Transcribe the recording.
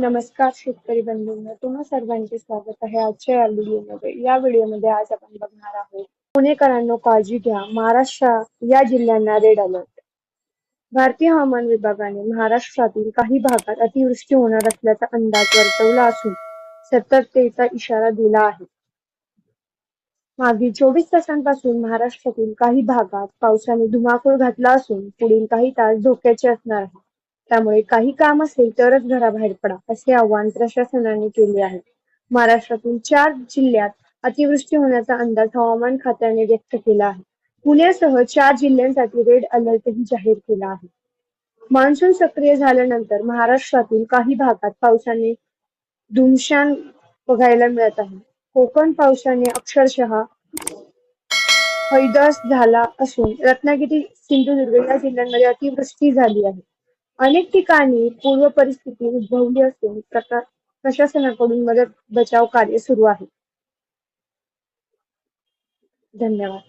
नमस्कार शेतकरी बंधूंनो तुम्हा सर्वांचे स्वागत आहे आजच्या या व्हिडिओमध्ये. या व्हिडिओमध्ये आज आपण बघणार आहोत पुणेकरांनो काळजी घ्या. महाराष्ट्र या जिल्ह्यांना रेड अलर्ट भारतीय हवामान विभागाने महाराष्ट्रातील काही भागात अतिवृष्टी होणार असल्याचा अंदाज वर्तवला असून सतर्कतेचा इशारा दिला आहे. मागील चोवीस तासांपासून महाराष्ट्रातील काही भागात पावसाने धुमाकूळ घातला असून पुढील काही तास धोक्याचे असणार आहे त्यामुळे काही काम असेल तरच घराबाहेर पडा असे आवाहन प्रशासनाने केले आहे. महाराष्ट्रातील चार जिल्ह्यात अतिवृष्टी होण्याचा अंदाज हवामान खात्याने व्यक्त केला आहे. पुण्यासह चार जिल्ह्यांसाठी रेड अलर्टही जाहीर केला आहे. मान्सून सक्रिय झाल्यानंतर महाराष्ट्रातील काही भागात पावसाने धुमशान बघायला मिळत आहे. कोकण पावसाने अक्षरशः हैदास झाला असून रत्नागिरी सिंधुदुर्ग या जिल्ह्यांमध्ये अतिवृष्टी झाली आहे. अनेक ठिकाणी पूर्व परिस्थिती उद्भवली असून प्रशासनाकडून मदत बचाव कार्य सुरू आहे. धन्यवाद.